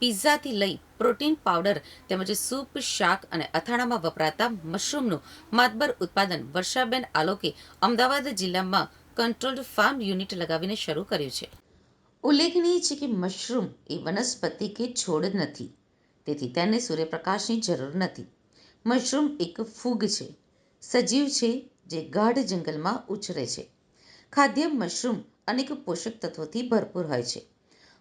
પિઝાથી લઈ protein powder તેમજ soup, શાક અને અથાણામાં વપરાતા મશરૂમનું માતબર ઉત્પાદન વર્ષાબેન આલોકે અમદાવાદ જિલ્લામાં કંટ્રોલ્ડ ફાર્મ યુનિટ લગાવીને શરૂ કર્યું છે. ઉલ્લેખનીય છે કે મશરૂમ એ વનસ્પતિ કે છોડ નથી, તેથી તેને સૂર્યપ્રકાશની જરૂર નથી. મશરૂમ એક ફૂગ છે, સજીવ છે જે ગાઢ જંગલમાં ઉછરે છે. ખાદ્ય મશરૂમ અનેક પોષક તત્વોથી ભરપૂર હોય છે.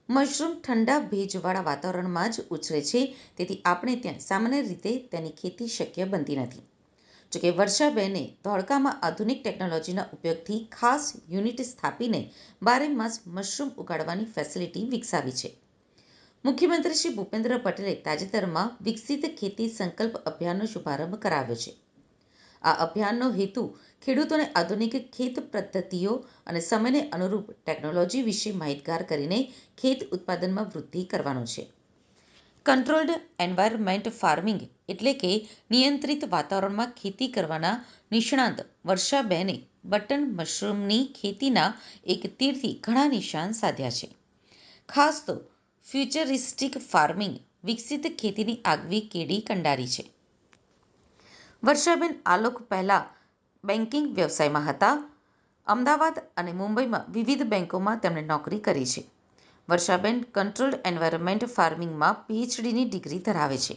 મશરૂમ ઠંડા ભેજવાળા વાતાવરણમાં જ ઉછરે છે. તેથી આપણે ત્યાં સામાન્ય રીતે તેની ખેતી શક્ય બનતી નથી. જોકે વર્ષાબેને ધોળકામાં આધુનિક ટેકનોલોજીના ઉપયોગથી ખાસ યુનિટ સ્થાપીને બારે માસ મશરૂમ ઉગાડવાની ફેસિલિટી વિકસાવી છે. મુખ્યમંત્રી શ્રી ભૂપેન્દ્ર પટેલે તાજેતરમાં વિકસિત ખેતી સંકલ્પ અભિયાનનો શુભારંભ કરાવ્યો છે. આ અભિયાનનો હેતુ ખેડૂતોને આધુનિક ખેત પદ્ધતિઓ અને સમયને અનુરૂપ ટેકનોલોજી વિશે માહિતગાર કરીને ખેત ઉત્પાદનમાં વૃદ્ધિ કરવાનો છે. કંટ્રોલ્ડ એન્વાયરમેન્ટ ફાર્મિંગ એટલે કે નિયંત્રિત વાતાવરણમાં ખેતી કરવાના નિષ્ણાંત વર્ષાબેને બટન મશરૂમની ખેતીના એક તીરથી ઘણા નિશાન સાધ્યા છે. ખાસ તો ફ્યુચરિસ્ટિક ફાર્મિંગ વિકસિત ખેતીની આગવી કેડી કંડારી છે. વર્ષાબેન આલોક પહેલા બેન્કિંગ વ્યવસાયમાં હતા. અમદાવાદ અને મુંબઈમાં વિવિધ બેન્કોમાં તેમણે નોકરી કરી છે. વર્ષાબેન કંટ્રોલ્ડ એન્વાયરમેન્ટ ફાર્મિંગમાં પીએચડીની ડિગ્રી ધરાવે છે.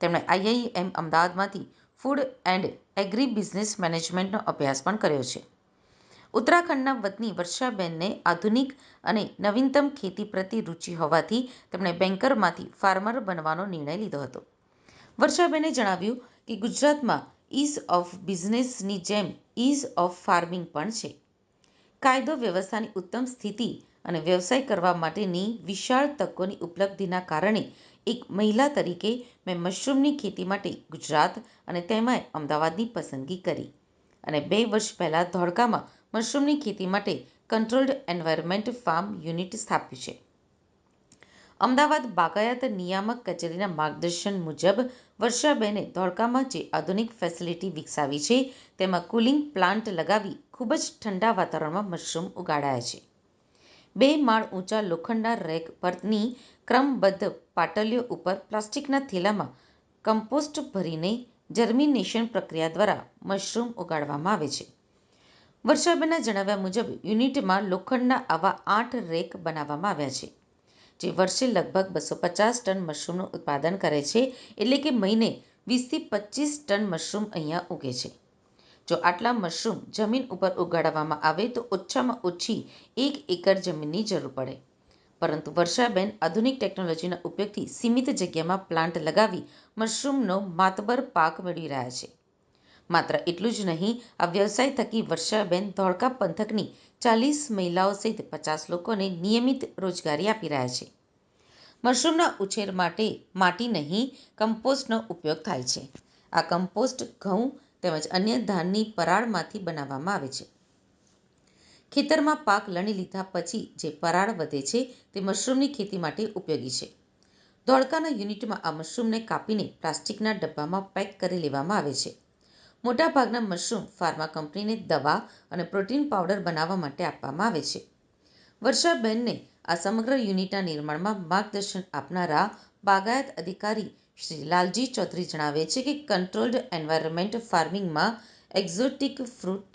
તેમણે આઈઆઈએમ અમદાવાદમાંથી ફૂડ એન્ડ એગ્રી બિઝનેસ મેનેજમેન્ટનો અભ્યાસ પણ કર્યો છે. ઉત્તરાખંડના વતની વર્ષાબેનને આધુનિક અને નવીનતમ ખેતી પ્રત્યે રુચિ હોવાથી તેમણે બેન્કરમાંથી ફાર્મર બનવાનો નિર્ણય લીધો હતો. વર્ષાબેને જણાવ્યું કે ગુજરાતમાં ઇઝ ઓફ બિઝનેસની જેમ ઇઝ ઓફ ફાર્મિંગ પણ છે. કાયદો વ્યવસ્થાની ઉત્તમ સ્થિતિ અને વ્યવસાય કરવા માટેની વિશાળ તકોની ઉપલબ્ધિના કારણે એક મહિલા તરીકે મેં મશરૂમની ખેતી માટે ગુજરાત અને તેમાંય અમદાવાદની પસંદગી કરી અને બે વર્ષ પહેલાં ધોળકામાં મશરૂમની ખેતી માટે કંટ્રોલ્ડ એન્વાયરમેન્ટ ફાર્મ યુનિટ સ્થાપ્યું છે. અમદાવાદ બાગાયત નિયામક કચેરીના માર્ગદર્શન મુજબ વર્ષાબેને ધોળકામાં જે આધુનિક ફેસિલિટી વિકસાવી છે, તેમાં કુલિંગ પ્લાન્ટ લગાવી ખૂબ જ ઠંડા વાતાવરણમાં મશરૂમ ઉગાડાયા છે. બે માળ ઊંચા લોખંડના રેક પરની ક્રમબદ્ધ પાટલીઓ ઉપર પ્લાસ્ટિકના થેલામાં કમ્પોસ્ટ ભરીને જર્મિનેશન પ્રક્રિયા દ્વારા મશરૂમ ઉગાડવામાં આવે છે. વર્ષાબેનના જણાવ્યા મુજબ યુનિટમાં લોખંડના આવા આઠ રેક બનાવવામાં આવ્યા છે. જે વર્ષે લગભગ બસો પચાસ ટન મશરૂમનું ઉત્પાદન કરે છે, એટલે કે મહિને વીસથી પચીસ ટન મશરૂમ અહીંયા ઉગે છે. જો આટલા મશરૂમ જમીન ઉપર ઉગાડવામાં આવે તો ઓછામાં ઓછી એક એકર જમીનની જરૂર પડે. પરંતુ વર્ષાબેન આધુનિક ટેકનોલોજીના ઉપયોગથી સીમિત જગ્યામાં પ્લાન્ટ લગાવી મશરૂમનો માતબર પાક મેળવી રહ્યા છે. માત્ર એટલું જ નહીં, આ વ્યવસાય થકી વર્ષાબેન ધોળકા પંથકની ચાલીસ મહિલાઓ સહિત પચાસ લોકોને નિયમિત રોજગારી આપી રહ્યા છે. મશરૂમના ઉછેર માટે માટી નહીં, કમ્પોસ્ટનો ઉપયોગ થાય છે. આ કમ્પોસ્ટ ઘઉં તેમજ અન્ય ધાનની પરાળમાંથી બનાવવામાં આવે છે. ખેતરમાં પાક લણી લીધા પછી જે પરાળ વધે છે તે મશરૂમની ખેતી માટે ઉપયોગી છે. ધોળકાના યુનિટમાં આ મશરૂમને કાપીને પ્લાસ્ટિકના ડબ્બામાં પેક કરી લેવામાં આવે છે. મોટાભાગના મશરૂમ ફાર્મા કંપનીને દવા અને પ્રોટીન પાવડર બનાવવા માટે આપવામાં આવે છે. વર્ષાબેનને આ સમગ્ર યુનિટના નિર્માણમાં માર્ગદર્શન આપનારા બાગાયત અધિકારી શ્રી લાલજી ચૌધરી જણાવે છે કે કંટ્રોલ્ડ એન્વાયરમેન્ટ ફાર્મિંગમાં એક્ઝોટિક ફ્રૂટ,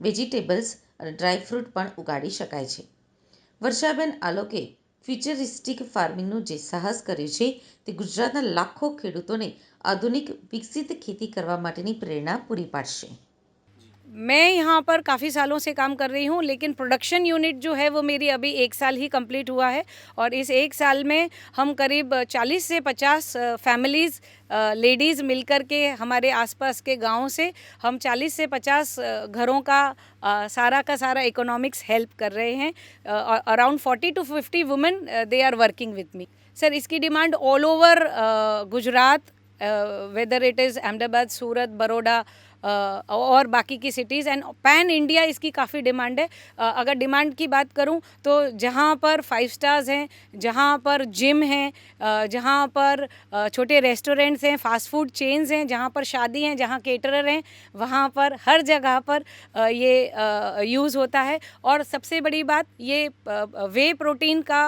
વેજીટેબલ્સ અને ડ્રાયફ્રૂટ પણ ઉગાડી શકાય છે. વર્ષાબેન આલોકે ફ્યુચરિસ્ટિક ફાર્મિંગનું જે સાહસ કરે છે તે ગુજરાતના લાખો ખેડૂતોને આધુનિક વિકસિત ખેતી કરવા માટેની પ્રેરણા પૂરી પાડશે. मैं यहाँ पर काफ़ी सालों से काम कर रही हूँ लेकिन प्रोडक्शन यूनिट जो है वो मेरी अभी एक साल ही कंप्लीट हुआ है और इस एक साल में हम करीब 40 से 50 फैमिलीज़ लेडीज़ मिलकर के हमारे आसपास के गाँव से हम 40 से 50 घरों का सारा का सारा इकोनॉमिक्स हेल्प कर रहे हैं। Around 40 to 50 women they are working with me sir इसकी demand all over Gujarat whether it is Ahmedabad Surat Baroda uh, और बाकी की सिटीज़ एंड पैन इंडिया इसकी काफ़ी डिमांड है। अगर डिमांड की बात करूँ तो जहाँ पर फाइव स्टार्स हैं, जहाँ पर जिम हैं जहाँ पर छोटे रेस्टोरेंट्स हैं फास्ट फ़ूड चेन्स हैं, जहाँ पर शादी हैं, जहाँ केटरर हैं, वहाँ पर हर जगह पर ये यूज़ होता है। और सबसे बड़ी बात, ये वे प्रोटीन का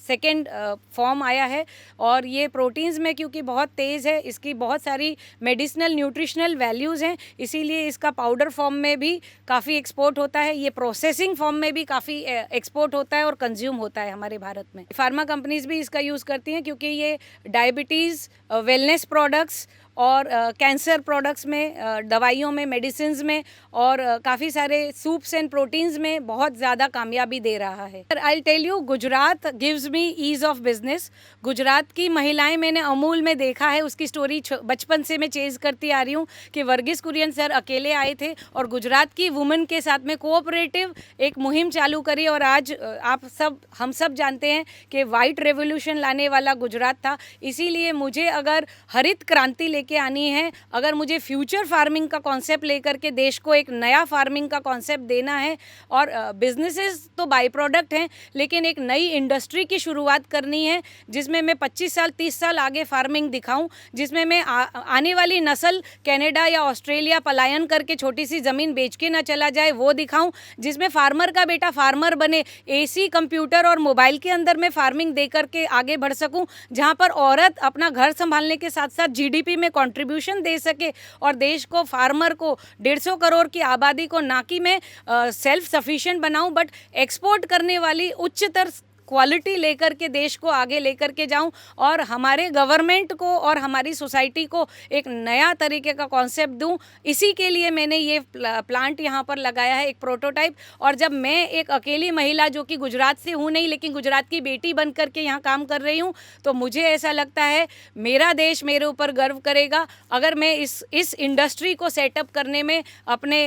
सेकेंड फॉर्म आया है। और ये प्रोटीन्स में क्योंकि बहुत तेज़ है, इसकी बहुत सारी मेडिसिनल न्यूट्रिशनल वैल्यूज़ हैं, इसीलिए इसका पाउडर फॉर्म में भी काफ़ी एक्सपोर्ट होता है, ये प्रोसेसिंग फॉर्म में भी काफ़ी एक्सपोर्ट होता है और कंज्यूम होता है हमारे भारत में। फार्मा कंपनीज़ भी इसका यूज़ करती हैं क्योंकि ये डायबिटीज़ वेलनेस प्रोडक्ट्स और कैंसर प्रोडक्ट्स में दवाइयों में मेडिसिन में और काफ़ी सारे सूप्स एंड प्रोटीन्स में बहुत ज़्यादा कामयाबी दे रहा है। I tell you Gujarat gives me ease of business Gujarat की महिलाएँ मैंने अमूल में देखा है, उसकी स्टोरी बचपन से मैं चेज करती आ रही हूँ कि वर्गीस कुरियन सर अकेले आए थे और गुजरात की वुमेन के साथ में कोऑपरेटिव एक मुहिम चालू करी और आज आप सब, हम सब जानते हैं कि वाइट रेवोल्यूशन लाने वाला गुजरात था। इसीलिए मुझे अगर हरित क्रांति लेके आनी है। अगर मुझे फ्यूचर फ़ार्मिंग का कॉन्सेप्ट लेकर के देश को एक नया फ़ार्मिंग का कॉन्सेप्ट देना है और बिजनेसेस तो बाई प्रोडक्ट हैं लेकिन एक नई इंडस्ट्री की शुरुआत करनी है जिसमें मैं 25 साल 30 साल आगे फ़ार्मिंग दिखाऊँ जिसमें मैं आ, आने वाली नस्ल कनाडा या ऑस्ट्रेलिया पलायन करके छोटी सी ज़मीन बेच के ना चला जाए वो दिखाऊँ जिसमें फार्मर का बेटा फार्मर बने एसी कंप्यूटर और मोबाइल के अंदर मैं फ़ार्मिंग दे करके आगे बढ़ सकूँ जहाँ पर औरत अपना घर संभालने के साथ साथ जीडीपी में कंट्रीब्यूशन दे सके और देश को फार्मर को डेढ़ सौ करोड़ की आबादी को ना कि मैं सेल्फ सफिशिएंट बनाऊं बट एक्सपोर्ट करने वाली उच्चतर क्वालिटी लेकर के, देश को आगे लेकर के जाऊँ और हमारे गवर्नमेंट को और हमारी सोसाइटी को एक नया तरीके का कॉन्सेप्ट दूँ। इसी के लिए मैंने ये प्लांट यहाँ पर लगाया है, एक प्रोटोटाइप और जब मैं एक अकेली महिला जो कि गुजरात से हूँ नहीं, लेकिन गुजरात की बेटी बन करके यहाँ काम कर रही हूँ तो मुझे ऐसा लगता है, मेरा देश मेरे ऊपर गर्व करेगा। अगर मैं इस इस इंडस्ट्री को सेटअप करने में अपने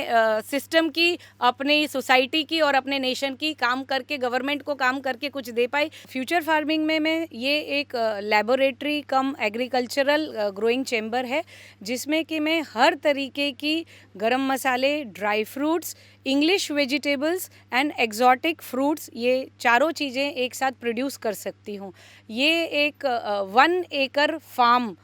सिस्टम की, अपनी सोसाइटी की और अपने नेशन की काम करके गवर्नमेंट को काम करके कुछ दे पाई। फ्यूचर फ़ार्मिंग में मैं ये एक laboratory cum agricultural growing chamber है, जिसमें कि मैं हर तरीके की गरम मसाले dry fruits English vegetables and exotic fruits ये चारों चीज़ें एक साथ प्रोड्यूस कर सकती हूँ। ये एक वन एकर फार्म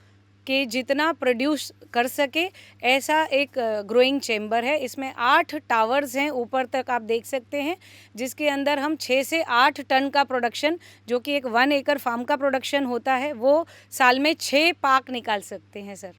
के जितना प्रोड्यूस कर सके, ऐसा एक ग्रोइंग चैम्बर है। इसमें आठ टावर्स हैं, ऊपर तक आप देख सकते हैं, जिसके अंदर हम छः से आठ टन का प्रोडक्शन जो कि एक वन एकड़ फार्म का प्रोडक्शन होता है, वो साल में छः पाक निकाल सकते हैं, सर।